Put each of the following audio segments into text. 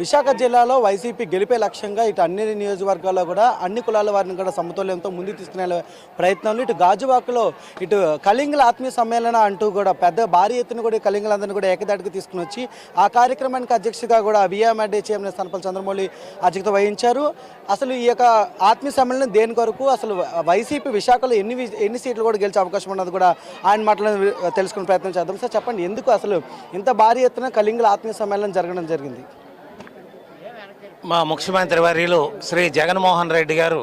విశాఖ జిల్లాలో వైసీపీ గెలిపే లక్ష్యంగా ఇటు అన్ని నియోజకవర్గాల్లో కూడా అన్ని కులాల వారిని కూడా సమతుల్యంతో ముందుకు తీసుకునే ప్రయత్నంలో. ఇటు గాజువాకలో ఇటు కళింగుల ఆత్మీయ సమ్మేళన అంటూ కూడా పెద్ద భారీ ఎత్తున కూడా కళింగులందరినీ కూడా ఏకదాటికి తీసుకుని వచ్చి ఆ కార్యక్రమానికి అధ్యక్షుడిగా కూడా విఎంఆర్డీ చైర్మన్ స్థానపల్లి చంద్రమౌళి అధ్యక్షత వహించారు. అసలు ఈ యొక్క ఆత్మీయ సమ్మేళనం దేని కొరకు అసలు వైసీపీ విశాఖలో ఎన్ని ఎన్ని సీట్లు కూడా గెలిచే అవకాశం ఉన్నది కూడా ఆయన మాటలను తెలుసుకునే ప్రయత్నం చేద్దాం. సార్ చెప్పండి ఎందుకు అసలు ఇంత భారీ ఎత్తున కళింగుల ఆత్మీయ సమ్మేళనం జరగడం జరిగింది? మా ముఖ్యమంత్రి వర్యులు శ్రీ జగన్మోహన్ రెడ్డి గారు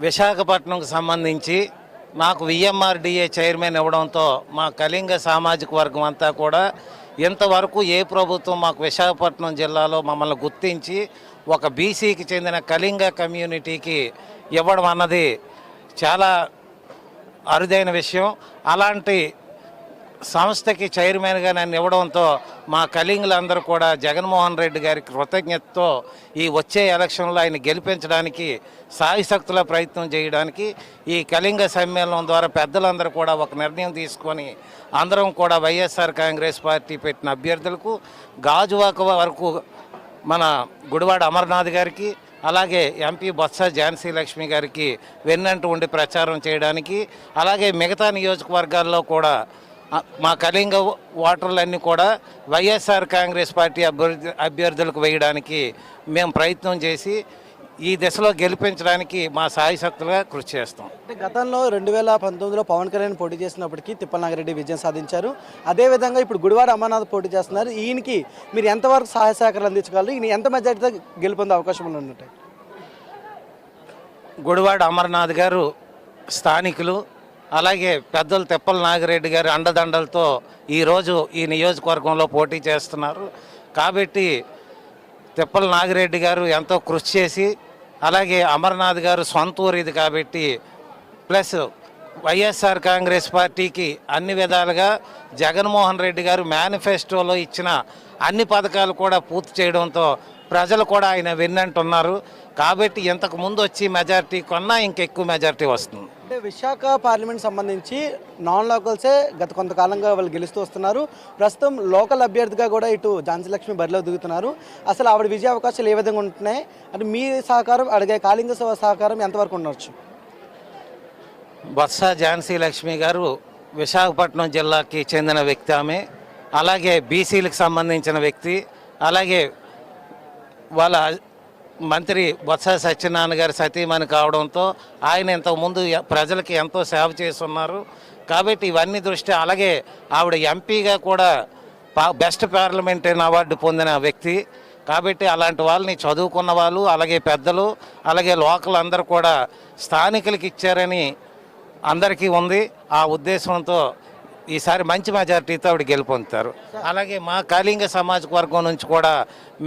విశాఖపట్నంకు సంబంధించి నాకు విఎంఆర్డిఏ చైర్మన్ ఇవ్వడంతో మా కళింగ సామాజిక వర్గం అంతా కూడా ఇంతవరకు ఏ ప్రభుత్వం మాకు విశాఖపట్నం జిల్లాలో మమ్మల్ని గుర్తించి ఒక బీసీకి చెందిన కళింగ కమ్యూనిటీకి ఇవ్వడం అన్నది చాలా అరుదైన విషయం. అలాంటి సంస్థకి చైర్మన్గా నన్ను ఇవ్వడంతో మా కలీంగులందరూ కూడా జగన్మోహన్ రెడ్డి గారి కృతజ్ఞతతో ఈ వచ్చే ఎలక్షన్లో ఆయన గెలిపించడానికి సాయశక్తుల ప్రయత్నం చేయడానికి ఈ కళింగ సమ్మేళనం ద్వారా పెద్దలందరూ కూడా ఒక నిర్ణయం తీసుకొని అందరం కూడా వైఎస్ఆర్ కాంగ్రెస్ పార్టీ పెట్టిన అభ్యర్థులకు గాజువాక వరకు మన గుడివాడ అమర్నాథ్ గారికి అలాగే ఎంపీ బొత్స ఝాన్సీ లక్ష్మి గారికి వెన్నంటూ ఉండి ప్రచారం చేయడానికి అలాగే మిగతా నియోజకవర్గాల్లో కూడా మా కళింగ ఓటర్లన్నీ కూడా వైఎస్ఆర్ కాంగ్రెస్ పార్టీ అభ్యర్థి అభ్యర్థులకు వేయడానికి మేము ప్రయత్నం చేసి ఈ దిశలో గెలిపించడానికి మా సాయశక్తులుగా కృషి చేస్తాం. అంటే గతంలో రెండు వేల పంతొమ్మిదిలో పవన్ కళ్యాణ్ పోటీ చేసినప్పటికీ తిప్పల నాగిరెడ్డి విజయం సాధించారు. అదేవిధంగా ఇప్పుడు గుడివాడ అమర్నాథ్ పోటీ చేస్తున్నారు. ఈయనకి మీరు ఎంతవరకు సహాయ సహకారాలు అందించగలరు? ఈయన ఎంత మెజార్టీతో గెలుపొందే అవకాశం ఉన్నట్టు? గుడివాడ అమర్నాథ్ గారు స్థానికులు అలాగే పెద్దలు తెప్పల నాగిరెడ్డి గారి అండదండలతో ఈరోజు ఈ నియోజకవర్గంలో పోటీ చేస్తున్నారు. కాబట్టి తిప్పల నాగిరెడ్డి గారు ఎంతో కృషి చేసి అలాగే అమర్నాథ్ గారు సొంత ఊరు ఇది కాబట్టి ప్లస్ వైఎస్ఆర్ కాంగ్రెస్ పార్టీకి అన్ని విధాలుగా జగన్మోహన్ రెడ్డి గారు మేనిఫెస్టోలో ఇచ్చిన అన్ని పథకాలు కూడా పూర్తి చేయడంతో ప్రజలు కూడా ఆయన విన్నంటున్నారు. కాబట్టి ఇంతకు ముందు వచ్చి మెజారిటీ కొన్నా ఇంకెక్కువ మెజారిటీ వస్తుంది. అంటే విశాఖ పార్లమెంట్ సంబంధించి నాన్ లోకల్సే గత కొంతకాలంగా వాళ్ళు గెలుస్తూ వస్తున్నారు. ప్రస్తుతం లోకల్ అభ్యర్థిగా కూడా ఇటు ఝాన్సీ లక్ష్మి బరిలో దిగుతున్నారు. అసలు ఆవిడ విజయ అవకాశాలు ఏ విధంగా ఉంటున్నాయి? అంటే మీ సహకారం అడిగే కాళింగ సభ సహకారం ఎంతవరకు ఉండొచ్చు? బొత్స ఝాన్సీ లక్ష్మి గారు విశాఖపట్నం జిల్లాకి చెందిన వ్యక్తి ఆమె. అలాగే బీసీలకు సంబంధించిన వ్యక్తి. అలాగే వాళ్ళ మంత్రి బొత్స సత్యనారాయణ గారి సతీమణి కావడంతో ఆయన ఇంతకుముందు ప్రజలకి ఎంతో సేవ చేస్తున్నారు. కాబట్టి ఇవన్నీ దృష్ట్యా అలాగే ఆవిడ ఎంపీగా కూడా పా బెస్ట్ పార్లమెంటరీ అవార్డు పొందిన వ్యక్తి. కాబట్టి అలాంటి వాళ్ళని చదువుకున్న వాళ్ళు అలాగే పెద్దలు అలాగే లోకల్ అందరూ కూడా స్థానికులకి ఇచ్చారని అందరికీ ఉంది. ఆ ఉద్దేశంతో ఈసారి మంచి మెజారిటీతో ఆవిడ గెలుపొందుతారు. అలాగే మా కళింగ సమాజ వర్గం నుంచి కూడా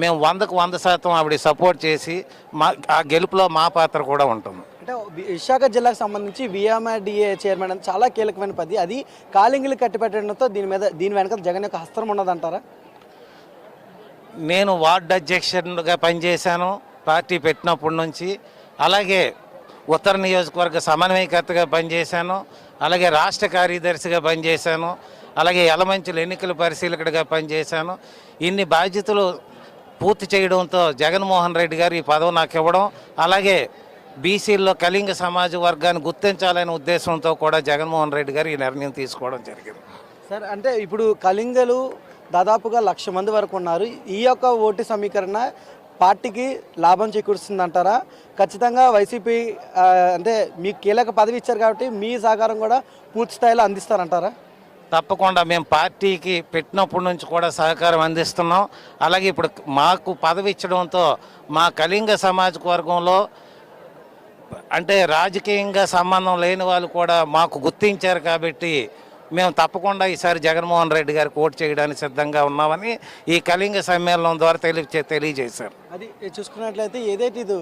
మేము వందకు వంద శాతం ఆవిడ సపోర్ట్ చేసి మా ఆ గెలుపులో మా పాత్ర కూడా ఉంటుంది. అంటే విశాఖ జిల్లాకు సంబంధించి విఎంఆర్డిఏ చైర్మన్ అనేది చాలా కీలకమైన పది. అది కాలింగులు కట్టిపెట్టడంతో దీని మీద దీని వెనక జగన్ యొక్క హస్తం ఉన్నదంటారా నేను వార్డు అధ్యక్షుడిగా పనిచేశాను పార్టీ పెట్టినప్పటి నుంచి. అలాగే ఉత్తర నియోజకవర్గ సమన్వయకర్తగా పనిచేశాను. అలాగే రాష్ట్ర కార్యదర్శిగా పనిచేశాను. అలాగే ఎలమంచులు ఎన్నికల పరిశీలకుడిగా పనిచేశాను. ఇన్ని బాధ్యతలు పూర్తి చేయడంతో జగన్మోహన్ రెడ్డి గారు ఈ పదవి నాకు ఇవ్వడం అలాగే బీసీల్లో కళింగ సమాజ వర్గాన్ని గుర్తించాలనే ఉద్దేశంతో కూడా జగన్మోహన్ రెడ్డి గారు ఈ నిర్ణయం తీసుకోవడం జరిగింది. సార్ అంటే ఇప్పుడు కళింగలు దాదాపుగా లక్ష మంది వరకు ఉన్నారు. ఈ యొక్క ఓటు సమీకరణ పార్టీకి లాభం చేకూరుస్తుంది అంటారా ఖచ్చితంగా వైసీపీ అంటే మీకు కీలక పదవి ఇచ్చారు కాబట్టి మీ సహకారం కూడా పూర్తి స్థాయిలో అందిస్తారంటారా? తప్పకుండా. మేము పార్టీకి పెట్టినప్పటి నుంచి కూడా సహకారం అందిస్తున్నాం. అలాగే ఇప్పుడు మాకు పదవి ఇచ్చడంతో మా కళింగ సామాజిక వర్గంలో అంటే రాజకీయంగా సంబంధం లేని వాళ్ళు కూడా మాకు గుర్తించారు కాబట్టి మేము తప్పకుండా ఈసారి జగన్మోహన్ రెడ్డి గారికి ఓటు చేయడానికి సిద్ధంగా ఉన్నామని ఈ కళింగ సమ్మేళనం ద్వారా తెలియ తెలియజేశారు. అది చూసుకున్నట్లయితే ఏదైతే ఇది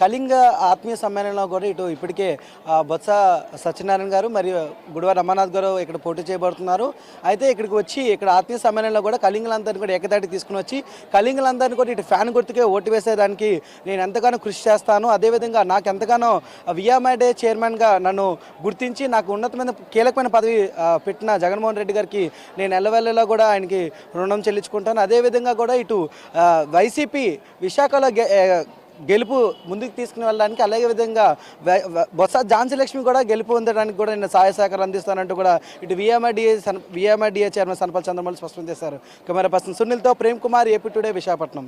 కళింగ ఆత్మీయ సమ్మేళనంలో కూడా ఇటు ఇప్పటికే బొత్స సత్యనారాయణ గారు మరియు గుడివారి అమర్నాథ్ గారు ఇక్కడ పోటీ చేయబడుతున్నారు. అయితే ఇక్కడికి వచ్చి ఇక్కడ ఆత్మీయ సమ్మేళనంలో కూడా కళింగులందరినీ కూడా ఏకదాటి తీసుకుని వచ్చి కళింగులందరినీ కూడా ఇటు ఫ్యాన్ గుర్తుకే ఓటు వేసేదానికి నేను ఎంతగానో కృషి చేస్తాను. అదేవిధంగా నాకు ఎంతగానో వియామాడే చైర్మన్గా నన్ను గుర్తించి నాకు ఉన్నతమైన కీలకమైన పదవి పెట్టిన జగన్మోహన్ రెడ్డి గారికి నేను ఎల్లవెల్లలో కూడా ఆయనకి రుణం చెల్లించుకుంటాను. అదేవిధంగా కూడా ఇటు వైసీపీ విశాఖలో గె- గెలుపు ముందుకు తీసుకుని వెళ్ళడానికి అలాగే విధంగా బొత్స ఝాన్సీ లక్ష్మి కూడా గెలుపు పొందడానికి కూడా నేను సహాయ సహకారం అందిస్తానంటూ కూడా ఇటు విఎంఐడిఏ సన్ విఎంఐడిఏ చైర్మన్ సనపల్ చంద్రమౌళి స్పష్టం చేశారు. కెమెరా పర్సన్ సునీల్తో ప్రేమ్ కుమార్ ఏపీ టుడే విశాఖపట్నం.